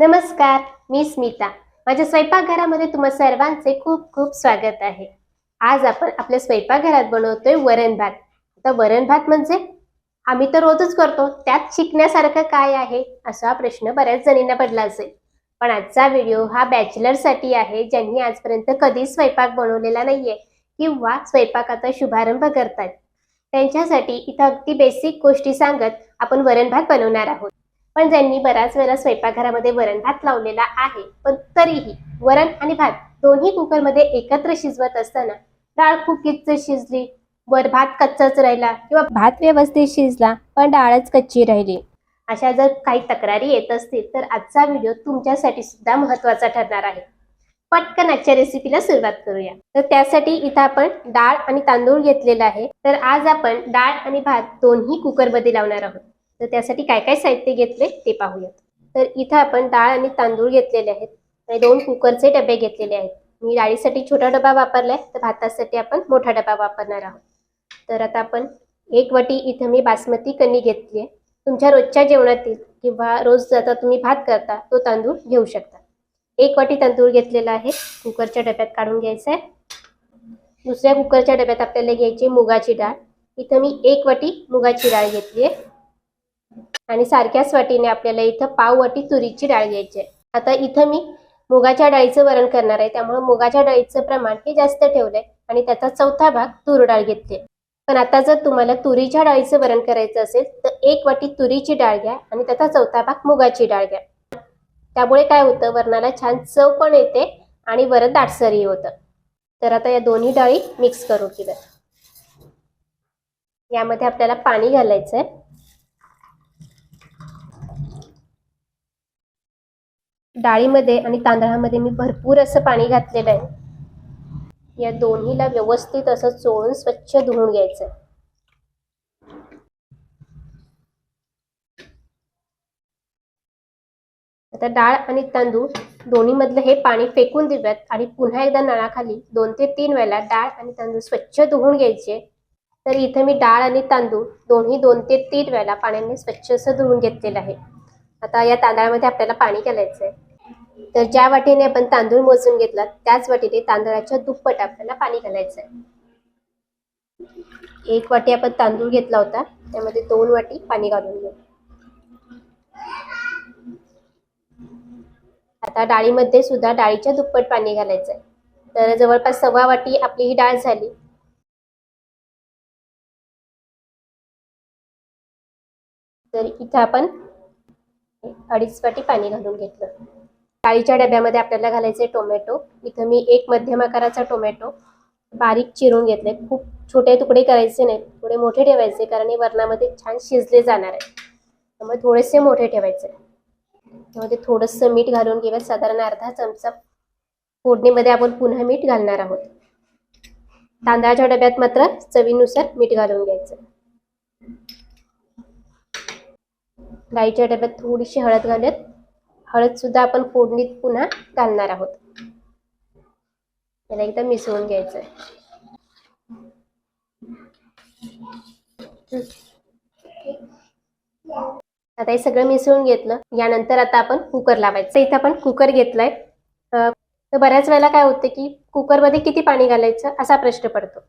नमस्कार मी स्मिता. माझ्या स्वयंपाकघरामध्ये तुम्हा सर्वांचे खूप खूप स्वागत आहे. आज आपण आपल्या स्वयंपाकघरात बनवतोय वरण भात. आता वरण भात म्हणजे? आम्ही तर रोजच करतो. त्यात शिकण्यासारखं काय आहे? असा प्रश्न बऱ्याच जणींना पडला असेल. पण आजचा व्हिडिओ हा बॅचलरसाठी आहे ज्यांनी आजपर्यंत कधीच स्वयंपाक बनवलेला नाहीये किंवा स्वयंपाकाचा शुभारंभ करतात त्यांच्यासाठी इथं अगदी बेसिक गोष्टी सांगत आपण वरण भात बनवणार आहोत. पण ज्यांनी बऱ्याच वेळा स्वयंपाकघरामध्ये वरण भात लावलेला आहे पण तरीही वरण आणि भात दोन्ही कुकरमध्ये एकत्र शिजवत असताना डाळ खूप किच्च शिजली. वर भात कच्चाच राहिला किंवा भात व्यवस्थित शिजला पण डाळच कच्ची राहिली. अशा जर काही तक्रारी येत असतील तर आजचा व्हिडिओ तुमच्यासाठी सुद्धा महत्त्वाचा ठरणार आहे. पटकन आजच्या रेसिपीला सुरुवात करूया. तर त्यासाठी इथं आपण डाळ आणि तांदूळ घेतलेला आहे. तर आज आपण डाळ आणि भात दोन्ही कुकरमध्ये लावणार आहोत. तर त्यासाठी काय काय साहित्य घेतले ते पाहूयात. तर इथं आपण डाळ आणि तांदूळ घेतलेले आहेत. आणि दोन कुकरचे डबे घेतलेले आहेत. मी डाळीसाठी छोटा डबा वापरलाय तर भातासाठी आपण मोठा डबा वापरणार आहोत. तर आता आपण एक वटी इथं मी बासमती कणी घेतली आहे तुमच्या रोजच्या जेवणातील किंवा रोज जाता तुम्ही भात करता तो तांदूळ घेऊ शकता. एक वाटी तांदूळ घेतलेला आहे. कुकरच्या डब्यात काढून घ्यायचा आहे दुसऱ्या कुकरच्या डब्यात आपल्याला घ्यायची मुगाची डाळ. इथं मी एक वाटी मुगाची डाळ घेतली आहे आणि सारख्याच वाटीने आपल्याला इथं पाव वाटी तुरीची डाळ घ्यायची आहे. आता इथं मी मुगाच्या डाळीचं वरण करणार आहे. त्यामुळे मुगाच्या डाळीचं प्रमाण हे जास्त ठेवलंय आणि त्याचा चौथा भाग तूर डाळ घेतली पण आता जर तुम्हाला तुरीच्या डाळीचं वरण करायचं असेल तर एक वाटी तुरीची डाळ घ्या आणि त्याचा चौथा भाग मुगाची डाळ घ्या. त्यामुळे काय होतं वरणाला छान चव पण येते आणि वरण दाटसरही होतं. तर आता या दोन्ही डाळी मिक्स करून घेऊया. यामध्ये आपल्याला पाणी घालायचं आहे डाळीमध्ये आणि तांदळामध्ये मी भरपूर असं पाणी घातलेलं आहे. या दोन्हीला व्यवस्थित असं चोळून स्वच्छ धुवून घ्यायचं आहे. आता डाळ आणि तांदूळ दोन्ही मधलं हे पाणी फेकून देऊयात आणि पुन्हा एकदा नळाखाली दोन ते तीन वेळेला डाळ आणि तांदूळ स्वच्छ धुवून घ्यायचे. तर इथे मी डाळ आणि तांदूळ दोन्ही दोन ते तीन वेळेला पाण्याने स्वच्छ असं धुवून घेतलेलं आहे. आता या तांदळामध्ये आपल्याला पाणी घालायचं आहे. तर ज्या वाटीने आपण तांदूळ मोजून घेतला त्याच वाटीने तांदळाच्या दुप्पट आपल्याला पाणी घालायचं आहे एक वाटी आपण तांदूळ घेतला होता त्यामध्ये दोन वाटी पाणी घालून घेऊ. आता डाळीमध्ये सुद्धा डाळीच्या दुप्पट पाणी घालायचं आहे तर जवळपास सव्वा वाटी आपली ही डाळ झाली. तर इथं आपण अडीच वाटी पाणी घालून घेतलं. डाळीच्या डब्यामध्ये आपल्याला घालायचे टोमॅटो. इथं मी एक मध्यम आकाराचा टोमॅटो बारीक चिरून घेतले. खूप छोटे तुकडे करायचे नाहीत. थोडे मोठे ठेवायचे कारण हे वरणामध्ये छान शिजले जाणार आहे. त्यामुळे थोडेसे मोठे ठेवायचे. त्यामध्ये थोडंसं मीठ घालून किंवा साधारण अर्धा चमचा फोडणीमध्ये आपण पुन्हा मीठ घालणार आहोत. तांदळाच्या डब्यात मात्र चवीनुसार मीठ घालून घ्यायचं. डाळीच्या डब्यात थोडीशी हळद घालत हळद सुद्धा आपण फोडणीत पुन्हा घालणार आहोत. याला एकदा मिसळून घ्यायचं आहे आता हे सगळं मिसळून घेतलं. यानंतर आता आपण कुकर लावायचं. इथं आपण कुकर घेतलाय. तर बऱ्याच वेळेला काय होतं की कुकरमध्ये किती पाणी घालायचं असा प्रश्न पडतो.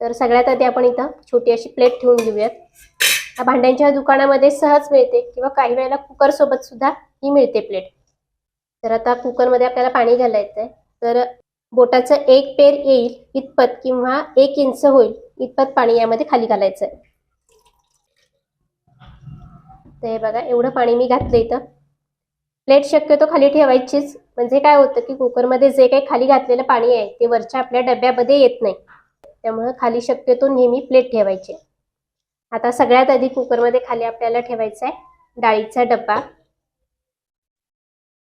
तर सगळ्यात आधी आपण इथं छोटी अशी प्लेट ठेवून घेऊयात. भांड्यांच्या दुकानामध्ये सहज मिळते किंवा काही वेळेला कुकर सोबत सुद्धा ही मिळते प्लेट तर आता कुकरमध्ये आपल्याला पाणी घालायचं आहे तर बोटाचं एक पेर येईल इतपत किंवा एक इंच होईल इतपत पाणी यामध्ये खाली घालायचं आहे तर हे बघा एवढं पाणी मी घातलं इथं. प्लेट शक्यतो खाली ठेवायचीच. म्हणजे काय होतं की कुकरमध्ये जे काही खाली घातलेलं पाणी आहे ते वरच्या आपल्या डब्यामध्ये येत नाही. त्यामुळं खाली शक्यतो नेहमी प्लेट ठेवायची. आता सगळ्यात आधी कुकरमध्ये खाली आपल्याला ठेवायचा आहे डाळीचा डब्बा.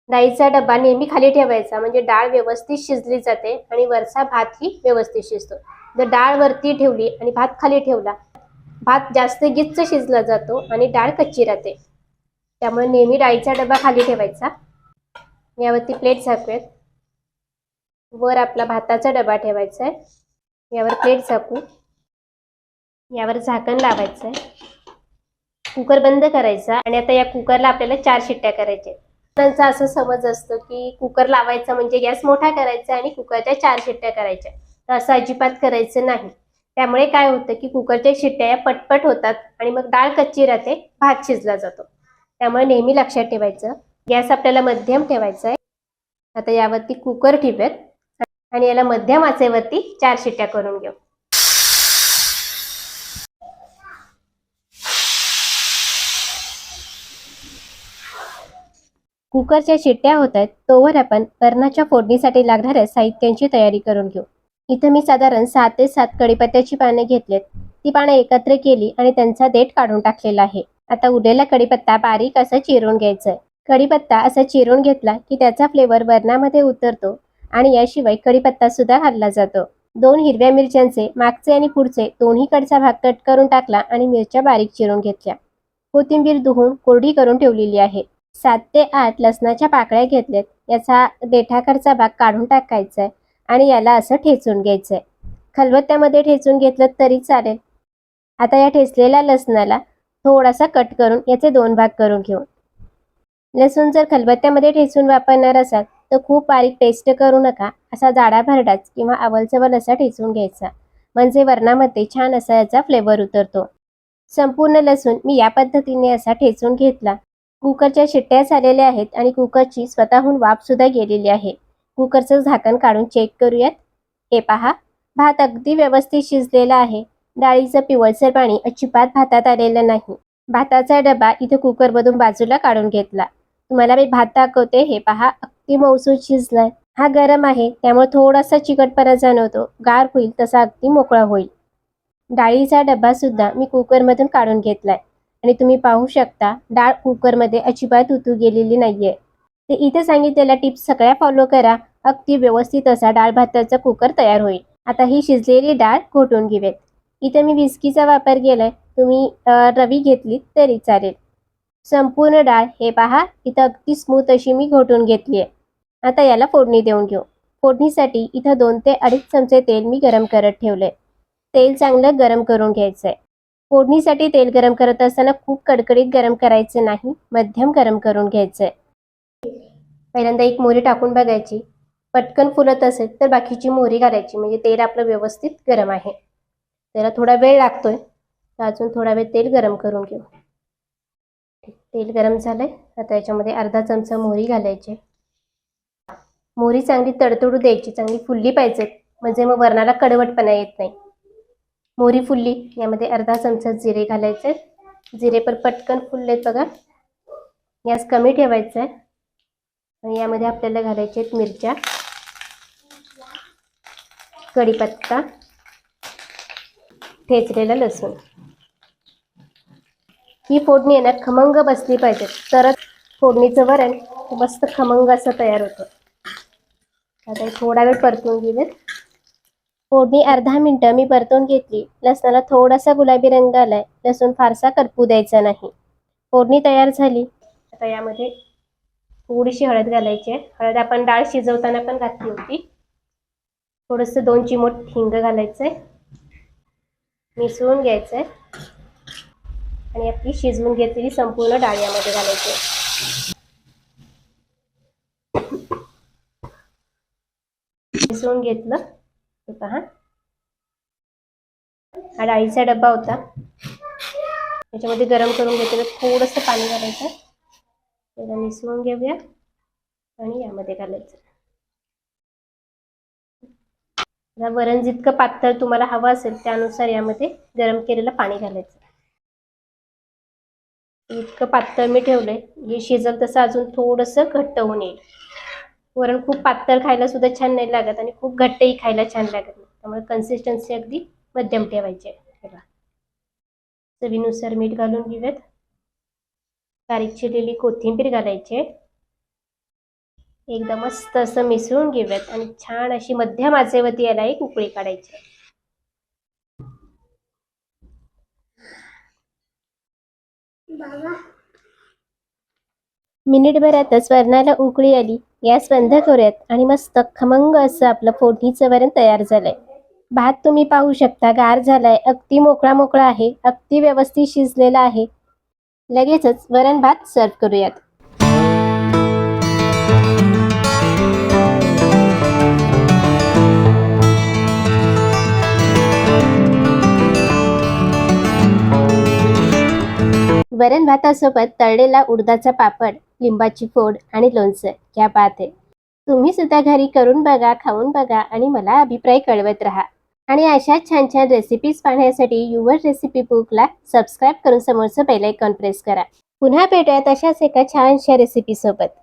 डाळीचा डब्बा नेहमी खाली ठेवायचा म्हणजे डाळ व्यवस्थित शिजली जाते आणि वरचा भातही व्यवस्थित शिजतो. जर डाळ वरती ठेवली आणि भात खाली ठेवला भात जास्त गिच्च शिजला जातो आणि डाळ कच्ची राहते. त्यामुळे नेहमी डाळीचा डबा खाली ठेवायचा. यावरती प्लेट झाकूयात. वर आपला भाताचा डबा ठेवायचा आहे यावर प्लेट झाकू. यावर झाकण लावायचं आहे कुकर बंद करायचा आणि आता या कुकरला आपल्याला चार शिट्ट्या करायच्या त्यांचा असं समज असतो की कुकर लावायचा म्हणजे गॅस मोठा करायचा आणि कुकरच्या चार शिट्ट्या करायच्या. तर असं अजिबात करायचं नाही. त्यामुळे काय होतं की कुकरच्या शिट्ट्या या पटपट होतात आणि मग डाळ कच्ची राहते भात शिजला जातो. त्यामुळे नेहमी लक्षात ठेवायचं गॅस आपल्याला मध्यम ठेवायचा आहे आता यावरती कुकर ठेवूयात. आणि याला मध्यम आचेवरती चार शिट्ट्या करून घेऊ. कुकरच्या शिट्ट्या होत आहेत तोवर आपण वरणाच्या फोडणीसाठी लागणाऱ्या साहित्यांची तयारी करून घेऊ. इथं मी साधारण सात ते सात कढीपत्त्याची पाने घेतलेत. ती पाने एकत्र केली आणि त्यांचा देठ काढून टाकलेला आहे. आता उरलेला कढीपत्ता बारीक असा चिरून घ्यायचा आहे कढीपत्ता असा चिरून घेतला की त्याचा फ्लेवर वरणामध्ये उतरतो आणि याशिवाय कढीपत्ता सुद्धा घातला जातो. दोन हिरव्या मिरच्यांचे मागचे आणि पुढचे दोन्ही कडचा भाग कट करून टाकला आणि मिरच्या बारीक चिरून घेतल्या. कोथिंबीर धुवून कोरडी करून ठेवलेली आहे. सात ते आठ लसणाच्या पाकळ्या घेतल्यात. याचा देठाकरचा भाग काढून टाकायचा आहे आणि याला असं ठेचून घ्यायचं आहे खलबत्त्यामध्ये ठेचून घेतलं तरी चालेल. आता या ठेचलेल्या लसणाला थोडासा कट करून याचे दोन भाग करून घेऊ. लसूण जर खलबत्त्यामध्ये ठेचून वापरणार असाल तर खूप बारीक पेस्ट करू नका. असा जाडा भरडाच किंवा अवलचवल असा ठेचून घ्यायचा. म्हणजे वरणामध्ये छान असा याचा फ्लेवर उतरतो. संपूर्ण लसूण मी या पद्धतीने असा ठेचून घेतला. कुकरच्या शिट्ट्या झालेल्या आहेत आणि कुकरची स्वतःहून वाफ सुद्धा गेलेली आहे. कुकरचं झाकण काढून चेक करूयात. हे पहा. भात अगदी व्यवस्थित शिजलेला आहे. डाळीचं पिवळसर पाणी अजिबात भातात आलेलं नाही. भाताचा डबा इथे कुकरमधून बाजूला काढून घेतला. तुम्हाला मी भात दाखवते. हे पहा. अगदी मौसूद शिजलाय. हा गरम आहे. त्यामुळे थोडासा चिकटपणा जाणवतो. गार होईल तसा अगदी मोकळा होईल. डाळीचा डबा सुद्धा मी कुकरमधून काढून घेतलाय. आणि तुम्ही पाहू शकता डाळ कुकरमध्ये अजिबात उतू गेलेली नाहीये. ते इथे सांगितलेल्या टिप्स सगळ्या फॉलो करा अगदी व्यवस्थित असा डाळ भाताचा कुकर तयार होईल. आता ही शिजलेली डाळ घोटून घेऊयात. इथे मी विस्कीचा वापर केलाय तुम्ही रवी घेतली तरी चालेल. संपूर्ण डाळ हे पहा इथं अगदी स्मूथ अशी मी घोटून घेतली आहे. आता याला फोडणी देऊन घेऊ. फोडणीसाठी इथं दोन ते अडीच चमचे तेल मी गरम करत ठेवले तेल चांगलं गरम करून घ्यायचं आहे फोडणीसाठी तेल गरम करत असताना खूप कडकडीत गरम करायचं नाही मध्यम गरम करून घ्यायचं. आहे पहिल्यांदा एक मोहरी टाकून बघायची. पटकन फुलत असेल तर बाकीची मोहरी घालायची म्हणजे तेल आपलं व्यवस्थित गरम आहे. त्याला थोडा वेळ लागतोय. तर अजून थोडा वेळ तेल गरम करून घेऊ. तेल गरम झालंय. आता याच्यामध्ये अर्धा चमचा मोहरी घालायची. मोहरी चांगली तडतडू द्यायची चांगली फुलली पाहिजे म्हणजे मग वरणाला कडवटपणा येत नाही. मोहरी फुलली यामध्ये अर्धा चमचा जिरे घालायचे जिरे पण पटकन फुललेत बघा. गॅस कमी ठेवायचा आहे. आणि यामध्ये आपल्याला घालायचे आहेत मिरच्या. कढीपत्ता. ठेचलेला लसूण. ही फोडणी आहे ना खमंग बसली पाहिजे. तरच फोडणीचं वरण मस्त खमंग असं तयार होतं. आता थोडा वेळ परतून घेऊयात. फोडणी अर्धा मिनटं मी परतून घेतली. लसणाला थोडासा गुलाबी रंग आलाय. लसूण फारसा करपू द्यायचा नाही. फोडणी तयार झाली. आता यामध्ये थोडीशी हळद घालायची आहे. हळद आपण डाळ शिजवताना पण घातली होती. थोडंसं दोन चिमोट हिंग घालायचं आहे मिसळून घ्यायचं आहे आणि आपली शिजवून घेतलेली संपूर्ण डाळ यामध्ये घालायची आहे. मिसळून घेतलं. हे. पहा हा डाळीचा डब्बा होता. त्याच्यामध्ये गरम करून घेतलेलं थोडंसं पाणी घालायचं. त्याला मिसळून घेऊया आणि यामध्ये घालायचं. आता वरण जितकं पातळ तुम्हाला हवं असेल त्यानुसार यामध्ये गरम केलेलं पाणी घालायचं. इतकं पातळ मी ठेवलंय. हे शिजल तसं अजून थोडंसं घट्ट होऊन येईल. वरण खूप पातळ खायला सुद्धा छान नाही लागत आणि खूप घट्टही खायला छान लागत नाही. त्यामुळे कन्सिस्टन्सी अगदी मध्यम ठेवायची आहे. चवीनुसार मीठ घालून घेऊयात. बारीक चिरलेली कोथिंबीर घालायची एकदम मस्त असं मिसळून घेऊयात आणि छान अशी मध्यम आचेवरती याला एक उकळी काढायची. मिनिटभरातच वरणाला उकळी आली. या बंद करूयात आणि मस्त खमंग असं आपलं फोडणीचं वरण तयार झालंय. भात तुम्ही पाहू शकता गार झालाय अगदी मोकळा मोकळा आहे अगदी व्यवस्थित शिजलेला आहे. लगेचच वरण भात सर्व करूयात. वरण भातासोबत तळलेला उडदाचा पापड लिंबाची फोड आणि लोणचं क्या बात आहे तुम्ही सुद्धा घरी करून बघा खाऊन बघा आणि मला अभिप्राय कळवत राहा. आणि अशा छान छान रेसिपीज पाहण्यासाठी युवर रेसिपी बुकला सबस्क्राईब करून समोरचं बेल आयकॉन प्रेस करा. पुन्हा भेटूयात अशाच एका छानशा रेसिपी सोबत.